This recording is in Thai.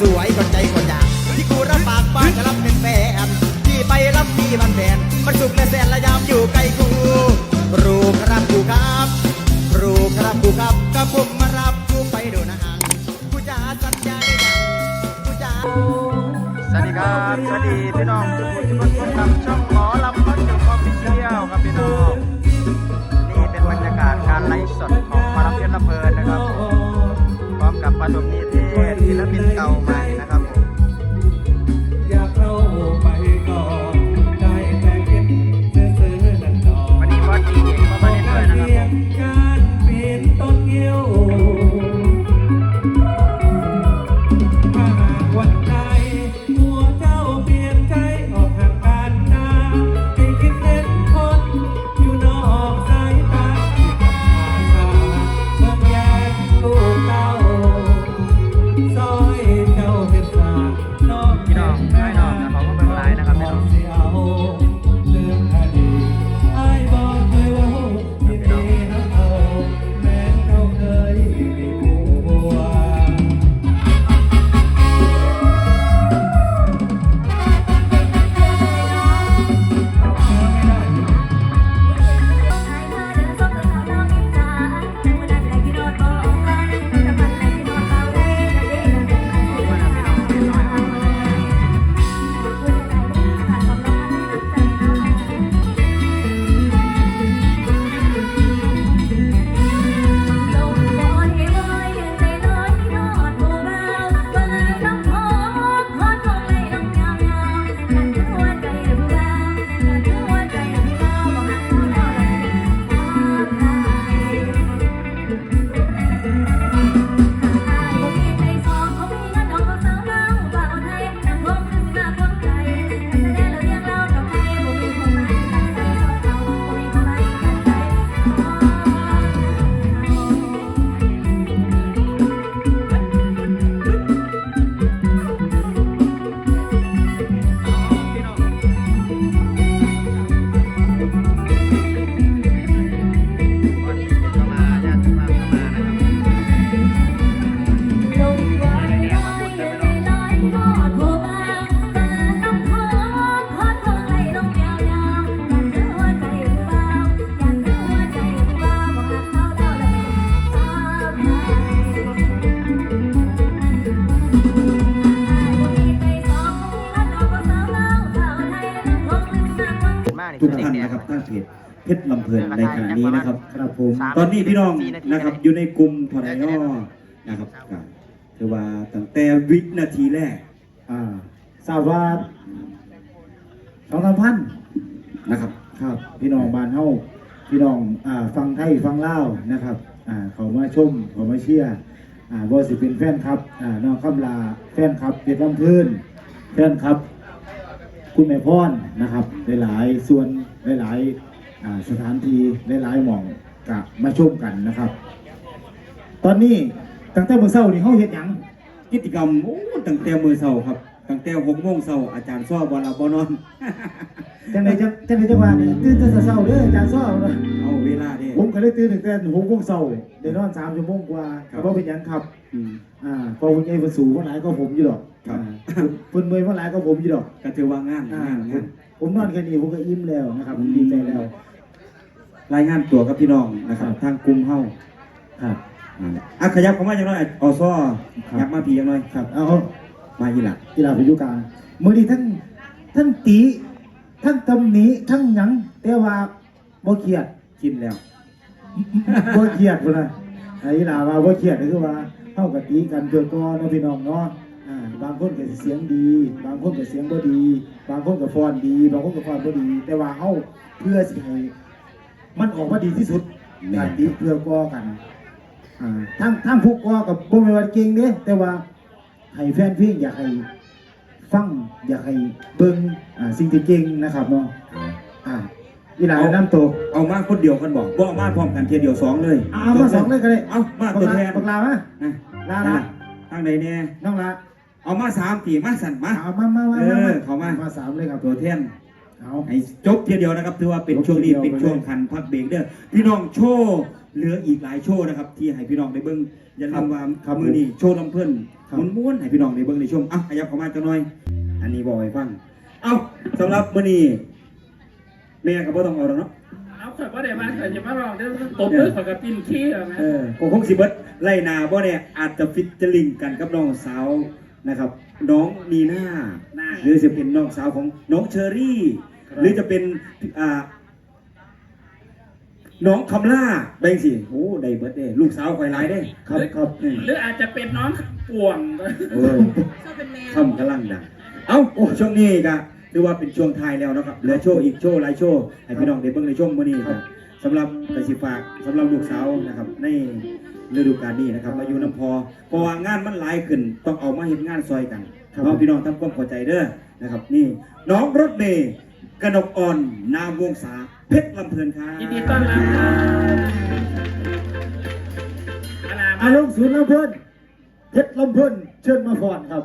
สวยคนใจคนอยากที่กูรับปากว่าจะรับเป็นแฟนที่ไปรับมีบันแฟนมันสุขและแสนและยามอยู่ใกล้กูรู้ครับกูครับรู้ครับกูครับกับผมมารับกูไปดูนะฮะกูจะสัญญาได้ยังกูจะสวัสดีครับสวัสดีพี่น้องทุกคนทุกคนครับช่อง ท่านเด็กนะครับแดงทางเพจเพชรลำเพลินในขณะนี้นะครับครับผมสามตอนนี้พี่น้องสี่นาทีนะครับเลยอยู่ในกลุ่มทอนายอนะครับก็คือว่าตั้งแต่วินาทีแรกอ่าทราบว่าสองสามพันนะครับ ครับ พี่น้องบ้านเฮาพี่น้องอ่าฟังไทยฟังลาวนะครับอ่าเขามาชมเขามาเชียร์อ่าบ่สิเป็นแฟนครับอ่าน้องคำลาแฟนครับเพชรลำพื้นแฟนครับ คุณแม่พรนะครับหลายๆส่วน หลายๆอ่าสถานที่หลายๆหม่องกะมาชมกันนะครับ ตอนนี้ตั้งแต่มื้อเช้านี่เฮาเฮ็ดหยังกิจกรรมโอ้ตั้งแต่มือเสาร์ครับ ตั้งแต่หกโมงเสาร์อาจารย์ซ้อบอลาบอนอนจังไดจังจังไดจังว่านี่ตื่นแต่เช้าๆเด้ออาจารย์ซ้อนะเอาเวลาเด้ผมก็เลยตื่นตั้งแต่6โมงเช้าได้นอน3ชั่วโมงกว่าครัก็บบ่เป็นหยังครับอืมอ่าพอคุณใหญ่เพิ่นสูงว่าหลายก็ผมอยู่ดอก ครับอ่าเพิ่นเมื่อยว่าหลายก็ผมอยู่ดอกก็ถือว่างานอ่างานงานผมนอนแค่นี้ผมก็อิ่มแล้วนะครับผมดีใจแล้ว รายงานตัวกับพี่น้องนะครับ ทางกลุ่มเฮาครับอ่าอะขยับเข้ามาอย่างน้อยออซ้อครับยับมาพีอย่างน้อยครับเอามาอีหละกีฬาพายุกลางมื้อนี้ทั้งทั้งตีทั้งตำหนิทั้งหยังแต่ว่าบ่เครียดกินแล้วบ่เครียดพุ่นน่ะไอ้ลาว่าบ่เครียดก็คือว่าเฮาก็ตีกันเพื่อก่อนเนาะพี่น้องเนาะอ่า บางคนก็สิเสียงดี บางคนก็เสียงบ่ดี บางคนก็ฟ้อนดี บางคนก็ฟ้อนบ่ดี แต่ว่าเฮาเพื่อสิให้มันออกมาดีที่สุดแม่นการตีเพื่อก่อกันอ่าทั้งทั้งผู้ก่อกับบ่แม่นว่าเก่งเด้แต่ว่าให้แฟนเพลงอยากให้ฟังอยากให้เบิ่งอ่าสิ่งที่เก่งนะครับเนาะอ่าอีหลาแนะนำตัวเอามาคนเดียวกันบอกบ่เอามาพร้อมกันเทียเดียวสองเลยเอาเอามาสองเลยก็ได้เอามาตัวแทนบักลามานะลาละทางไหนเนี่ยน้องละ เอามาสามตีมาสั่นมา เอามามามาเออมาเข้ามา มาสามเลยครับตัวแทนเอาให้จบทีเดียวนะครับถือว่าเป็นช่วงนี้จบทีเดียวเป็นช่วงคันพักเบรกเด้อพี่น้องโชว์เหลืออีกหลายโชว์นะครับ ที่ให้พี่น้องได้เบิ่งอย่าลืมว่าครับมือนี้โชว์ลำเพิ่นครับม้วนๆให้พี่น้องได้เบิ่งในช่วงอะขยับเข้ามาจังหน่อย อันนี้บอกให้ฟัง เอาสำหรับมื้อนี้แม่ก็บ่ต้องเอาแล้วเนาะเอาข่อยว่าเดี๋ยวมาข่อยจะมาลองเดี๋ยวตบด้วยข่อยกับปิ้นขี้เอาไหมเออคงคงสิเบิดไล่นาบ่เนี่ยอาจจะฟิตเจอริงกันกับน้องสาว นะครับ น้องนีน่าหน้าหรือจะเป็นน้องสาวของน้องเชอรี่ หรือจะเป็นอ่าน้องคำล่าแบงสิโอ้ได้เบิดเด้ลูกสาวคอยหลายเด้ครับครับอืมหรืออาจจะเป็นน้องป่วงเออคำกำลังดังเอ้าโอ้ช่วงนี้ก็ถือว่าเป็นช่วงท้ายแล้วนะครับเหลือโชว์อีกโชว์หลายโชว์ให้พี่น้องได้เบิ่งในช่วงมื้อนี้ครับสำหรับกสิฝากสำหรับลูกสาวนะครับใน ฤดูกาลนี้นะครับมาอยู่น้ำพอเพราะว่างานมันหลายขึ้นต้องเอามาเห็นงานซอยกันเพราะพี่น้องทำความเข้าใจเด้อนะครับ นี่น้องรถเมย์กนกอ่อนนามวงศาเพชรลำเพลินครับยินดีต้อนรับครับอนาอามาลงศูนย์ลำเพิ่นเพชรลำเพิ่นเชิญมาฟอนครับ